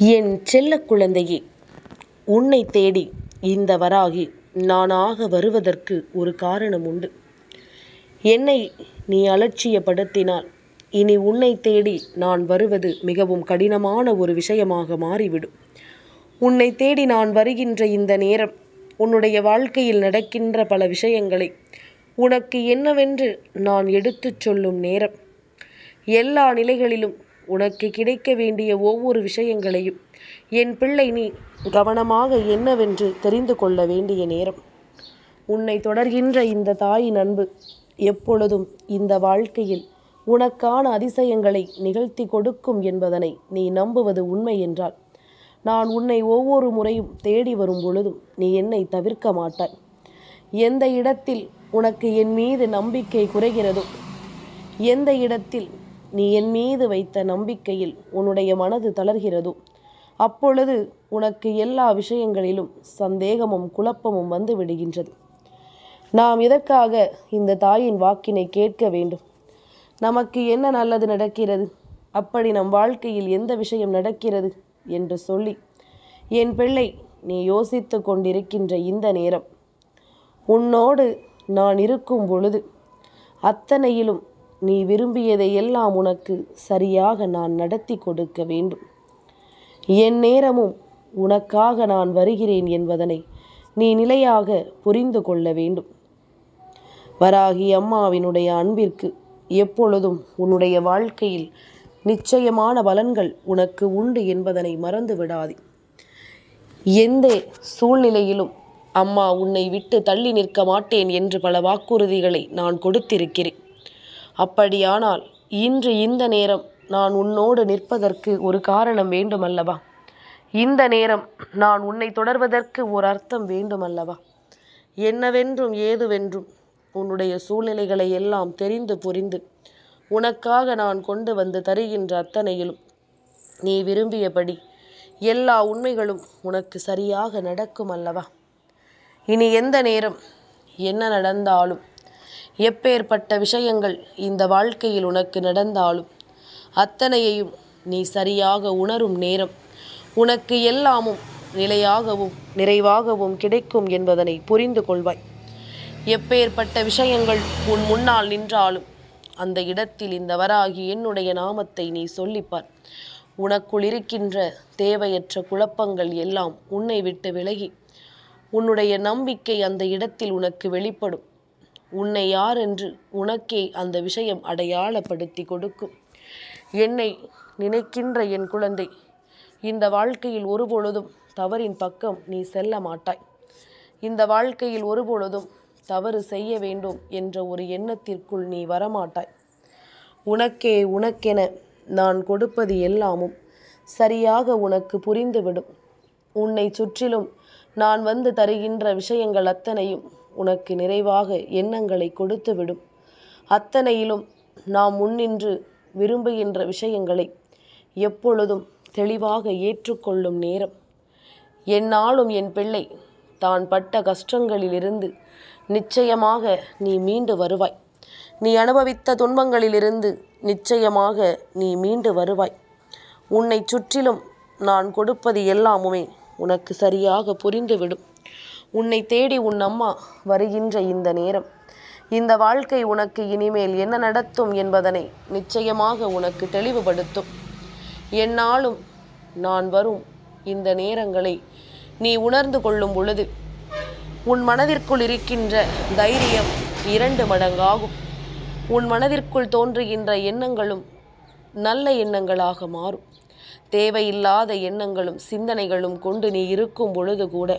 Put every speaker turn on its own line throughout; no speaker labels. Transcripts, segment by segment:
என் செல்ல குழந்தையே உன்னை தேடி இந்த வராகி நானாக வருவதற்கு ஒரு காரணம் உண்டு. என்னை நீ அலட்சியப்படுத்தினால் இனி உன்னை தேடி நான் வருவது மிகவும் கடினமான ஒரு விஷயமாக மாறிவிடும். உன்னை தேடி நான் வருகின்ற இந்த நேரம் உன்னுடைய வாழ்க்கையில் நடக்கின்ற பல விஷயங்களை உனக்கு என்னவென்று நான் எடுத்துச் சொல்லும் நேரம். எல்லா நிலைகளிலும் உனக்கு கிடைக்க வேண்டிய ஒவ்வொரு விஷயங்களையும் என் பிள்ளை நீ கவனமாக என்னவென்று தெரிந்து கொள்ள வேண்டிய நேரம். உன்னை தொடர்கின்ற இந்த தாயின் அன்பு எப்பொழுதும் இந்த வாழ்க்கையில் உனக்கான அதிசயங்களை நிகழ்த்தி கொடுக்கும் என்பதனை நீ நம்புவது உண்மை என்றால் நான் உன்னை ஒவ்வொரு முறையும் தேடி வரும் பொழுதும் நீ என்னை தவிர்க்க மாட்டாய். எந்த இடத்தில் உனக்கு என் மீது நம்பிக்கை குறைகிறதோ எந்த இடத்தில் நீ என் மீது வைத்த நம்பிக்கையில் உன்னுடைய மனது தளர்கிறதோ. அப்பொழுது உனக்கு எல்லா விஷயங்களிலும் சந்தேகமும் குழப்பமும் வந்து விடுகின்றது. நாம் இதற்காக இந்த தாயின் வாக்கினை கேட்க வேண்டும்? நமக்கு என்ன நல்லது நடக்கிறது? அப்படி நம் வாழ்க்கையில் எந்த விஷயம் நடக்கிறது என்று சொல்லி என் பிள்ளை நீ யோசித்து கொண்டிருக்கின்ற இந்த நேரம். உன்னோடு நான் இருக்கும் பொழுது அத்தனையிலும் நீ விரும்பியதை எல்லாம் உனக்கு சரியாக நான் நடத்தி கொடுக்க வேண்டும். என் நேரமும் உனக்காக நான் வருகிறேன் என்பதனை நீ நிலையாக புரிந்து கொள்ள வேண்டும். வராகி அம்மாவினுடைய அன்பிற்கு எப்பொழுதும் உன்னுடைய வாழ்க்கையில் நிச்சயமான பலன்கள் உனக்கு உண்டு என்பதனை மறந்து விடாதே. எந்த சூழ்நிலையிலும் அம்மா உன்னை விட்டு தள்ளி நிற்க மாட்டேன் என்று பல வாக்குறுதிகளை நான் கொடுத்திருக்கிறேன். அப்படியானால் இன்று இந்த நேரம் நான் உன்னோடு நிற்பதற்கு ஒரு காரணம் வேண்டுமல்லவா? இந்த நேரம் நான் உன்னை தொடர்வதற்கு ஒரு அர்த்தம் வேண்டுமல்லவா? என்னவென்றும் ஏதுவென்றும் உன்னுடைய சூழ்நிலைகளை எல்லாம் தெரிந்து புரிந்து உனக்காக நான் கொண்டு வந்து தருகின்ற அத்தனையிலும் நீ விரும்பியபடி எல்லா உண்மைகளும் உனக்கு சரியாக நடக்கும் அல்லவா இனி எந்த நேரம் என்ன நடந்தாலும் எப்பேற்பட்ட விஷயங்கள் இந்த வாழ்க்கையில் உனக்கு நடந்தாலும் அத்தனையையும் நீ சரியாக உணரும் நேரம் உனக்கு எல்லாமும் நிலையாகவும் நிறைவாகவும் கிடைக்கும் என்பதனை புரிந்து கொள்வாய். எப்பேற்பட்ட விஷயங்கள் உன் முன்னால் நின்றாலும் அந்த இடத்தில் இந்த வராகி என்னுடைய நாமத்தை நீ சொல்லிப்பார். உனக்குள் இருக்கின்ற தேவையற்ற குழப்பங்கள் எல்லாம் உன்னை விட்டு விலகி உன்னுடைய நம்பிக்கை அந்த இடத்தில் உனக்கு வெளிப்படும். உன்னை யார் என்று உனக்கே அந்த விஷயம் அடையாளப்படுத்தி கொடுக்கும். என்னை நினைக்கின்ற என் குழந்தை இந்த வாழ்க்கையில் ஒருபொழுதும் தவறின் பக்கம் நீ செல்ல மாட்டாய். இந்த வாழ்க்கையில் ஒருபொழுதும் தவறு செய்ய வேண்டும் என்ற ஒரு எண்ணத்திற்குள் நீ வரமாட்டாய். உனக்கே உனக்கென நான் கொடுப்பது எல்லாமும் சரியாக உனக்கு புரிந்துவிடும். உன்னை சுற்றிலும் நான் வந்து தருகின்ற விஷயங்கள் அத்தனையும் உனக்கு நிறைவாக எண்ணங்களை கொடுத்துவிடும். அத்தனையிலும் நாம் முன்னின்று விரும்புகின்ற விஷயங்களை எப்பொழுதும் தெளிவாக ஏற்றுக்கொள்ளும் நேரம். என்னாலும் என் பிள்ளை தான் பட்ட கஷ்டங்களிலிருந்து நிச்சயமாக நீ மீண்டு வருவாய். நீ அனுபவித்த துன்பங்களிலிருந்து நிச்சயமாக நீ மீண்டு வருவாய். உன்னை சுற்றிலும் நான் கொடுப்பது எல்லாமுமே உனக்கு சரியாக புரிந்துவிடும். உன்னை தேடி உன் அம்மா வருகின்ற இந்த நேரம். இந்த வாழ்க்கை உனக்கு இனிமேல் என்ன நடத்தும் என்பதனை நிச்சயமாக உனக்கு தெளிவுபடுத்தும். என்னாலும் நான் வரும் இந்த நேரங்களை நீ உணர்ந்து கொள்ளும் பொழுது உன் மனதிற்குள் இருக்கின்ற தைரியம் இரண்டு மடங்காகும். உன் மனதிற்குள் தோன்றுகின்ற எண்ணங்களும் நல்ல எண்ணங்களாக மாறும். தேவையில்லாத எண்ணங்களும் சிந்தனைகளும் கொண்டு நீ இருக்கும் பொழுது கூட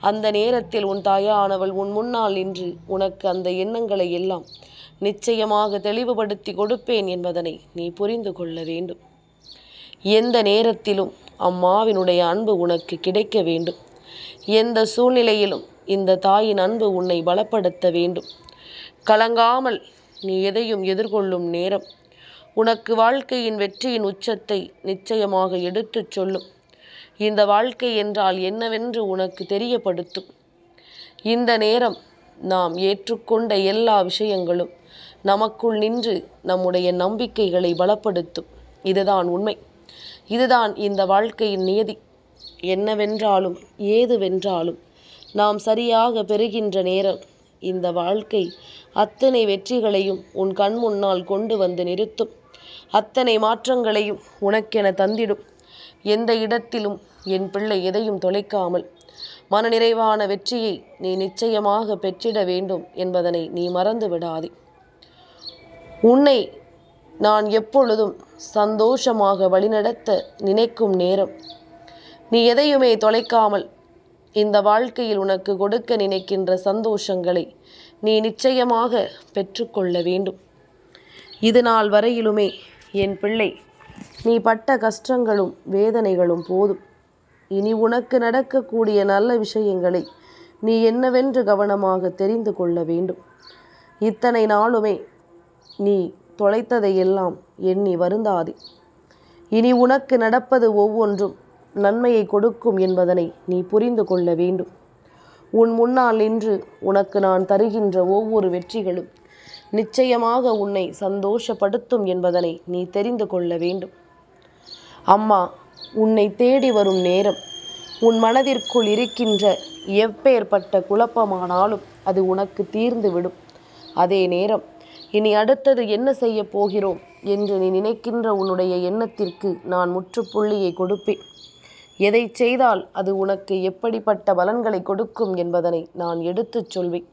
அந்த நேரத்தில் உன் தாயானவள் உன் முன்னால் நின்று உனக்கு அந்த எண்ணங்களை எல்லாம் நிச்சயமாக தெளிவுபடுத்தி கொடுப்பேன் என்பதனை நீ புரிந்து கொள்ள வேண்டும். எந்த நேரத்திலும் அம்மாவினுடைய அன்பு உனக்கு கிடைக்க வேண்டும். எந்த சூழ்நிலையிலும் இந்த தாயின் அன்பு உன்னை பலப்படுத்த வேண்டும். கலங்காமல் நீ எதையும் எதிர்கொள்ளும் நேரம் உனக்கு வாழ்க்கையின் வெற்றியின் உச்சத்தை நிச்சயமாக எடுத்துச் சொல்லும். இந்த வாழ்க்கை என்றால் என்னவென்று உனக்கு தெரியப்படுத்தும். இந்த நேரம் நாம் ஏற்றுக்கொண்ட எல்லா விஷயங்களும் நமக்குள் நின்று நம்முடைய நம்பிக்கைகளை பலப்படுத்தும். இதுதான் உண்மை. இதுதான் இந்த வாழ்க்கையின் நியதி. என்னவென்றாலும் ஏதுவென்றாலும் நாம் சரியாக பெறுகின்ற நேரம் இந்த வாழ்க்கை அத்தனை வெற்றிகளையும் உன் கண் முன்னால் கொண்டு வந்து நிறுத்தும். அத்தனை மாற்றங்களையும் உனக்கென தந்திடும். எந்த இடத்திலும் என் பிள்ளை எதையும் தொலைக்காமல் மனநிறைவான வெற்றியை நீ நிச்சயமாக பெற்றிட வேண்டும் என்பதனை நீ மறந்து விடாதே. உன்னை நான் எப்பொழுதும் சந்தோஷமாக வழிநடத்த நினைக்கும் நேரம். நீ எதையுமே தொலைக்காமல் இந்த வாழ்க்கையில் உனக்கு கொடுக்க நினைக்கின்ற சந்தோஷங்களை நீ நிச்சயமாக பெற்றுக்கொள்ள வேண்டும். இது நாள் வரையிலுமே என் பிள்ளை நீ பட்ட கஷ்டங்களும் வேதனைகளும் போதும். இனி உனக்கு நடக்கக்கூடிய நல்ல விஷயங்களை நீ என்னவென்று கவனமாக தெரிந்து கொள்ள வேண்டும். இத்தனை நாளுமே நீ தொலைத்ததையெல்லாம் எண்ணி வருந்தாதே. இனி உனக்கு நடப்பது ஒவ்வொன்றும் நன்மையை கொடுக்கும் என்பதனை நீ புரிந்து கொள்ள வேண்டும். உன் முன்னால் நின்று உனக்கு நான் தருகின்ற ஒவ்வொரு வெற்றிகளும் நிச்சயமாக உன்னை சந்தோஷப்படுத்தும் என்பதனை நீ தெரிந்து கொள்ள வேண்டும். அம்மா உன்னை தேடி வரும் நேரம் உன் மனதிற்குள் இருக்கின்ற எப்பேற்பட்ட குழப்பமானாலும் அது உனக்கு தீர்ந்து விடும் அதே நேரம் இனி அடுத்தது என்ன செய்ய போகிறோம் என்று நீ நினைக்கின்ற உன்னுடைய எண்ணத்திற்கு நான் முற்றுப்புள்ளியை கொடுப்பேன். எதை செய்தால் அது உனக்கு எப்படிப்பட்ட பலன்களை கொடுக்கும் என்பதனை நான் எடுத்துச் சொல்வேன்.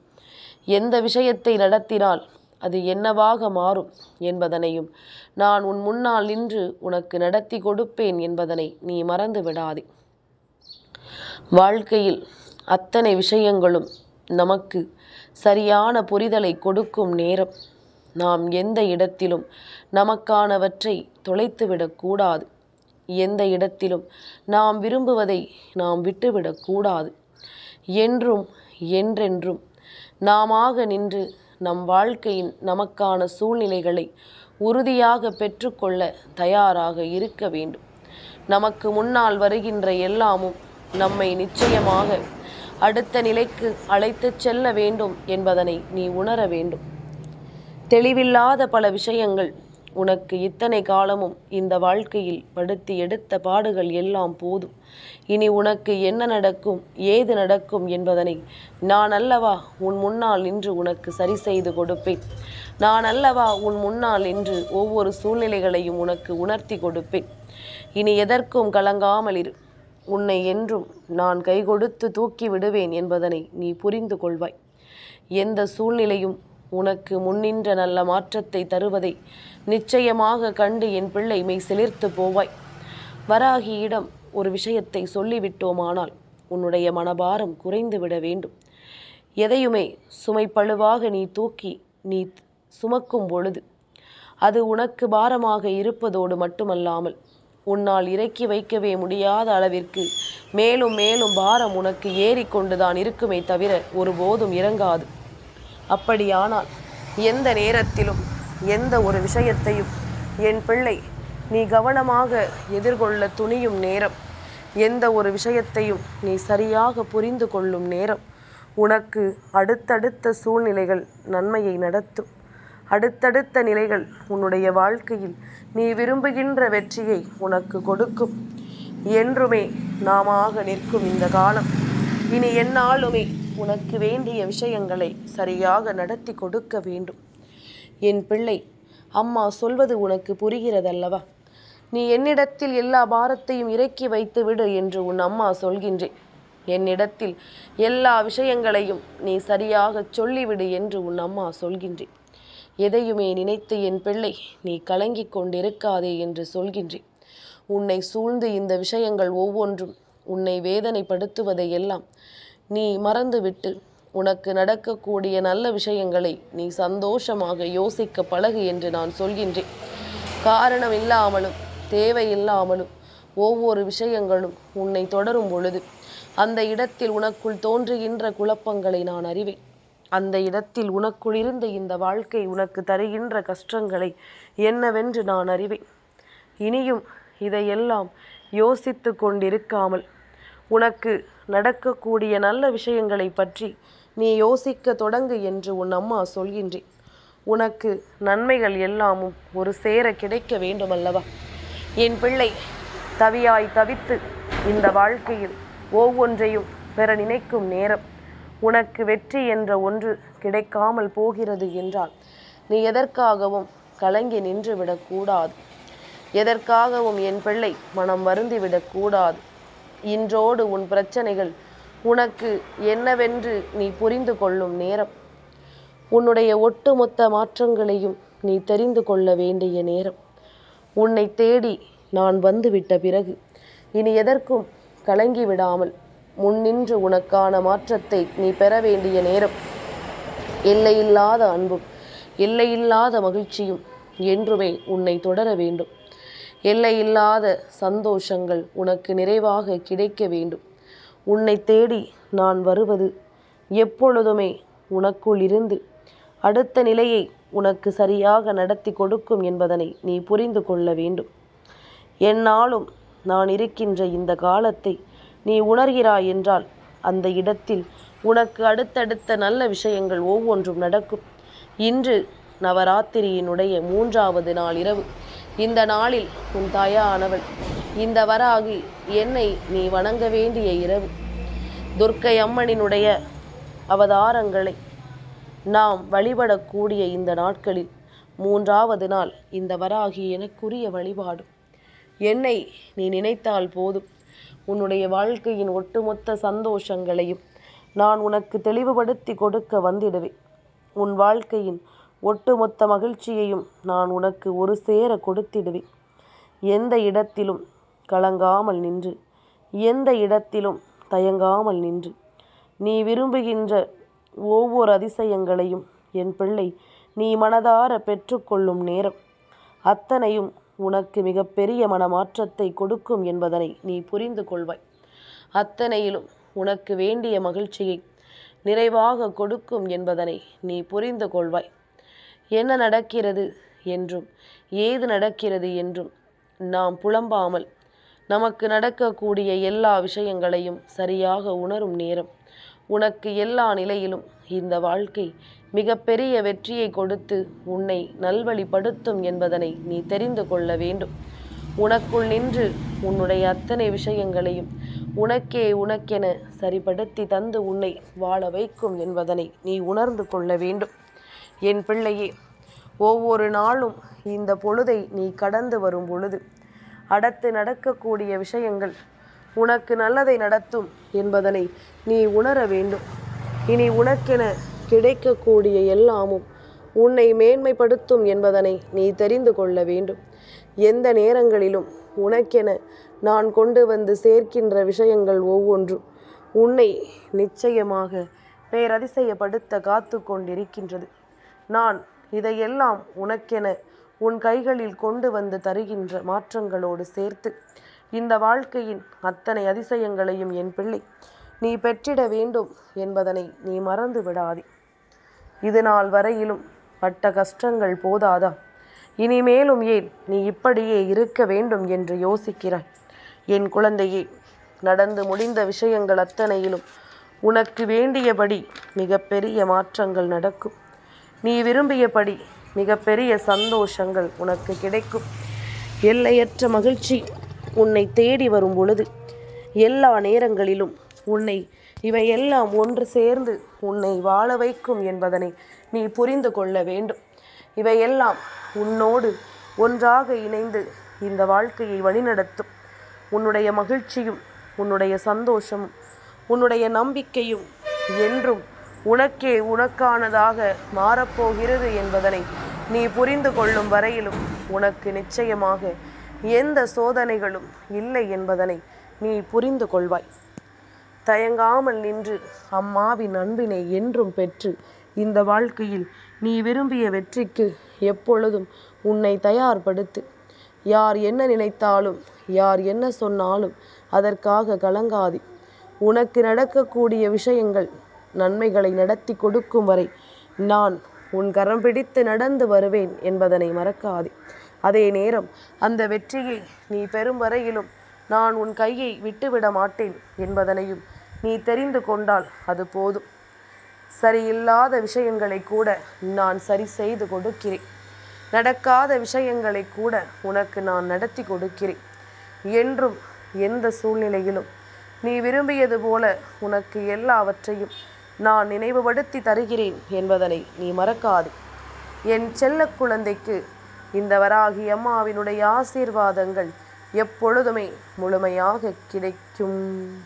எந்த விஷயத்தை நடத்தினால் அது என்னவாக மாறும் என்பதனையும் நான் உன் முன்னால் நின்று உனக்கு நடத்தி கொடுப்பேன் என்பதனை நீ மறந்து விடாதே. வாழ்க்கையில் அத்தனை விஷயங்களும் நமக்கு சரியான புரிதலை கொடுக்கும் நேரம். நாம் எந்த இடத்திலும் நமக்கானவற்றை தொலைத்துவிடக்கூடாது எந்த இடத்திலும் நாம் விரும்புவதை நாம் விட்டுவிடக்கூடாது என்றும் என்றென்றும் நாமாக நின்று நம் வாழ்க்கையின் நமக்கான சூழ்நிலைகளை உறுதியாக பெற்றுக்கொள்ள தயாராக இருக்க வேண்டும். நமக்கு முன்னால் வருகின்ற எல்லாமும் நம்மை நிச்சயமாக அடுத்த நிலைக்கு அழைத்துச் செல்ல வேண்டும் என்பதனை நீ உணர வேண்டும். தெளிவில்லாத பல விஷயங்கள் உனக்கு இத்தனை காலமும் இந்த வாழ்க்கையில் படுத்தி எடுத்த பாடுகள் எல்லாம் போதும். இனி உனக்கு என்ன நடக்கும் ஏது நடக்கும் என்பதனை நான் அல்லவா உன் முன்னால் நின்று உனக்கு சரி செய்து கொடுப்பேன். நான் அல்லவா உன் முன்னால் நின்று ஒவ்வொரு சூழ்நிலைகளையும் உனக்கு உணர்த்தி கொடுப்பேன். இனி எதற்கும் கலங்காமல் இரு. உன்னை என்றும் நான் கை கொடுத்து தூக்கி விடுவேன் என்பதனை நீ புரிந்து கொள்வாய். எந்த சூழ்நிலையும் உனக்கு முன்னின்ற நல்ல மாற்றத்தை தருவதை நிச்சயமாக கண்டு என் பிள்ளை மெய் சிலிர்த்து போவாய். வராகியிடம் ஒரு விஷயத்தை சொல்லிவிட்டோமானால் உன்னுடைய மனபாரம் குறைந்து விட வேண்டும். எதையுமே சுமைப்பழுவாக நீ தூக்கி நீ சுமக்கும் பொழுது அது உனக்கு பாரமாக இருப்பதோடு மட்டுமல்லாமல் உன்னால் இறக்கி வைக்கவே முடியாத அளவிற்கு மேலும் மேலும் பாரம் உனக்கு ஏறிக்கொண்டுதான் இருக்குமே தவிர ஒருபோதும் இறங்காது. அப்படியானால் எந்த நேரத்திலும் எந்த ஒரு விஷயத்தையும் என் பிள்ளை நீ கவனமாக எதிர்கொள்ள துணியும் நேரம். எந்த ஒரு விஷயத்தையும் நீ சரியாக புரிந்து கொள்ளும் நேரம். உனக்கு அடுத்தடுத்த சூழ்நிலைகள் நன்மையை நடத்தும். அடுத்தடுத்த நிலைகள் உன்னுடைய வாழ்க்கையில் நீ விரும்புகின்ற வெற்றியை உனக்கு கொடுக்கும். என்றுமே நாமாக நிற்கும் இந்த காலம். இனி என்னாலுமே உனக்கு வேண்டிய விஷயங்களை சரியாக நடத்தி கொடுக்க வேண்டும். என் பிள்ளை அம்மா சொல்வது உனக்கு புரிகிறதல்லவா? நீ என்னிடத்தில் எல்லா பாரத்தையும் இறக்கி வைத்து விடு என்று உன் அம்மா சொல்கின்றேன். என்னிடத்தில் எல்லா விஷயங்களையும் நீ சரியாக சொல்லிவிடு என்று உன் அம்மா சொல்கின்றேன். எதையுமே நினைத்து என் பிள்ளை நீ கலங்கிக் கொண்டிருக்காதே என்று சொல்கின்றேன். உன்னை சூழ்ந்து இந்த விஷயங்கள் ஒவ்வொன்றும் உன்னை வேதனைப்படுத்துவதை எல்லாம் நீ மறந்துவிட்டு. உனக்கு நடக்கக்கூடிய நல்ல விஷயங்களை நீ சந்தோஷமாக யோசிக்க பழகு என்று நான் சொல்கின்றேன். காரணம் இல்லாமலும் தேவையில்லாமலும் ஒவ்வொரு விஷயங்களும் உன்னை தொடரும் பொழுது அந்த இடத்தில் உனக்குள் தோன்றுகின்ற குழப்பங்களை நான் அறிவேன். அந்த இடத்தில் உனக்குள் இருந்த இந்த வாழ்க்கை உனக்கு தருகின்ற கஷ்டங்களை என்னவென்று நான் அறிவேன். இனியும் இதையெல்லாம் யோசித்து கொண்டிருக்காமல் உனக்கு நடக்கக்கூடிய நல்ல விஷயங்களை பற்றி நீ யோசிக்க தொடங்கு என்று உன் அம்மா சொல்கின்றேன். உனக்கு நன்மைகள் எல்லாமும் ஒரு சேர கிடைக்க வேண்டுமல்லவா? என் பிள்ளை தவியாய் தவித்து இந்த வாழ்க்கையில் ஒவ்வொன்றையும் பெற நினைக்கும் நேரம் உனக்கு வெற்றி என்ற ஒன்று கிடைக்காமல் போகிறது என்றால் நீ எதற்காகவும் கலங்கி நின்று விடக்கூடாது. எதற்காகவும் என் பிள்ளை மனம் வருந்திவிடக்கூடாது இன்றோடு உன் பிரச்சனைகள் உனக்கு என்னவென்று நீ புரிந்து கொள்ளும் நேரம். உன்னுடைய ஒட்டுமொத்த மாற்றங்களையும் நீ தெரிந்து கொள்ள வேண்டிய நேரம். உன்னை தேடி நான் வந்துவிட்ட பிறகு இனி எதற்கும் கலங்கி விடாமல் முன்னின்று உனக்கான மாற்றத்தை நீ பெற வேண்டிய நேரம். எல்லையில்லாத அன்பும் எல்லையில்லாத மகிழ்ச்சியும் என்றுமே உன்னை தொடர வேண்டும். எல்லையில்லாத சந்தோஷங்கள் உனக்கு நிறைவாக கிடைக்க வேண்டும். உன்னை தேடி நான் வருவது எப்பொழுதுமே உனக்குள் இருந்து அடுத்த நிலையை உனக்கு சரியாக நடத்தி கொடுக்கும் என்பதனை நீ புரிந்து கொள்ள வேண்டும். என்னாலும் நான் இருக்கின்ற இந்த காலத்தை நீ உணர்கிறாய் என்றால் அந்த இடத்தில் உனக்கு அடுத்தடுத்த நல்ல விஷயங்கள் ஒவ்வொன்றும் நடக்கும். இன்று நவராத்திரியினுடைய மூன்றாவது நாள் இரவு. இந்த நாளில் உன் தாயானவள் இந்த வராகி என்னை நீ வணங்க வேண்டிய இரவு. துர்க்கை அம்மனினுடைய அவதாரங்களை நாம் வழிபடக்கூடிய இந்த நாட்களில் மூன்றாவது நாள் இந்த வராகி எனக்குரிய வழிபாடு. என்னை நீ நினைத்தால் போதும். உன்னுடைய வாழ்க்கையின் ஒட்டுமொத்த சந்தோஷங்களையும் நான் உனக்கு தெளிவுபடுத்தி கொடுக்க வந்திடுவேன். உன் வாழ்க்கையின் ஒட்டுமொத்த மகிழ்ச்சியையும் நான் உனக்கு ஒரு சேர கொடுத்திடுவேன். எந்த இடத்திலும் கலங்காமல் நின்று எந்த இடத்திலும் தயங்காமல் நின்று நீ விரும்புகின்ற ஒவ்வொரு அதிசயங்களையும் என் பிள்ளை நீ மனதார பெற்றுக்கொள்ளும் நேரம். அத்தனையும் உனக்கு மிகப்பெரிய மனமாற்றத்தை கொடுக்கும் என்பதனை நீ புரிந்து கொள்வாய். அத்தனையிலும் உனக்கு வேண்டிய மகிழ்ச்சியை நிறைவாக கொடுக்கும் என்பதனை நீ புரிந்து கொள்வாய். என்ன நடக்கிறது என்றும் ஏது நடக்கிறது என்றும் நாம் புலம்பாமல் நமக்கு நடக்கக்கூடிய எல்லா விஷயங்களையும் சரியாக உணரும் நேரம். உனக்கு எல்லா நிலையிலும் இந்த வாழ்க்கை மிகப்பெரிய வெற்றியை கொடுத்து உன்னை நல்வழிப்படுத்தும் என்பதனை நீ தெரிந்து கொள்ள வேண்டும். உனக்குள் நின்று உன்னுடைய அத்தனை விஷயங்களையும் உனக்கே உனக்கென சரிப்படுத்தி தந்து உன்னை வாழ வைக்கும் என்பதனை நீ உணர்ந்து கொள்ள வேண்டும். என் பிள்ளையே ஒவ்வொரு நாளும் இந்த பொழுதை நீ கடந்து வரும் பொழுது அடுத்து நடக்கக்கூடிய விஷயங்கள் உனக்கு நல்லதை நடத்தும் என்பதனை நீ உணர வேண்டும். இனி உனக்கென கிடைக்கக்கூடிய எல்லாமும் உன்னை மேன்மைப்படுத்தும் என்பதனை நீ தெரிந்து கொள்ள வேண்டும். எந்த நேரங்களிலும் உனக்கென நான் கொண்டு வந்து சேர்க்கின்ற விஷயங்கள் ஒவ்வொன்றும் உன்னை நிச்சயமாக பேரதிசயப்படுத்த காத்து கொண்டிருக்கின்றது நான் இதையெல்லாம் உனக்கென உன் கைகளில் கொண்டு வந்து தருகின்ற மாற்றங்களோடு சேர்த்து. இந்த வாழ்க்கையின் அத்தனை அதிசயங்களையும் என் பிள்ளை நீ பெற்றிட வேண்டும் என்பதனை நீ மறந்து விடாதே. இது நாள் வரையிலும் பட்ட கஷ்டங்கள் போதாதா? இனிமேலும் ஏன் நீ இப்படியே இருக்க வேண்டும் என்று யோசிக்கிறாய்? என் குழந்தையே நடந்து முடிந்த விஷயங்கள் அத்தனையிலும் உனக்கு வேண்டியபடி மிகப்பெரிய மாற்றங்கள் நடக்கும். நீ விரும்பியபடி மிகப்பெரிய சந்தோஷங்கள் உனக்கு கிடைக்கும். எல்லையற்ற மகிழ்ச்சி உன்னை தேடி வரும் பொழுது எல்லா நேரங்களிலும் உன்னை இவையெல்லாம் ஒன்று சேர்ந்து உன்னை வாழ வைக்கும் என்பதனை நீ புரிந்து கொள்ள வேண்டும். இவையெல்லாம் உன்னோடு ஒன்றாக இணைந்து இந்த வாழ்க்கையை வழிநடத்தும். உன்னுடைய மகிழ்ச்சியும் உன்னுடைய சந்தோஷமும் உன்னுடைய நம்பிக்கையும் என்றும் உனக்கே உனக்கானதாக மாறப்போகிறது என்பதனை நீ புரிந்து கொள்ளும் வரையிலும் உனக்கு நிச்சயமாக எந்த சோதனைகளும் இல்லை என்பதனை நீ புரிந்து கொள்வாய். தயங்காமல் நின்று அம்மாவின் அன்பினை என்றும் பெற்று இந்த வாழ்க்கையில் நீ விரும்பிய வெற்றிக்கு எப்பொழுதும் உன்னை தயார்படுத்து. யார் என்ன நினைத்தாலும் யார் என்ன சொன்னாலும் அதற்காக கலங்காதி. உனக்கு நடக்கக்கூடிய விஷயங்கள் நன்மைகளை நடத்தி கொடுக்கும் வரை நான் உன் கரம் பிடித்து நடந்து வருவேன் என்பதனை மறக்காதே. அதே நேரம் அந்த வெற்றியை நீ பெறும் வரையிலும் நான் உன் கையை விட்டுவிட மாட்டேன் என்பதனையும் நீ தெரிந்து கொண்டால் அது போதும். சரியில்லாத விஷயங்களை கூட நான் சரி செய்து கொடுக்கிறேன். நடக்காத விஷயங்களை கூட உனக்கு நான் நடத்தி கொடுக்கிறேன். என்றும் எந்த சூழ்நிலையிலும் நீ விரும்பியது போல உனக்கு எல்லாவற்றையும் நான் நினைவுபடுத்தி தருகிறேன் என்பதனை நீ மறக்காது. என் செல்ல குழந்தைக்கு இந்த வராகி அம்மாவினுடைய ஆசீர்வாதங்கள் எப்பொழுதுமே முழுமையாக கிடைக்கும்.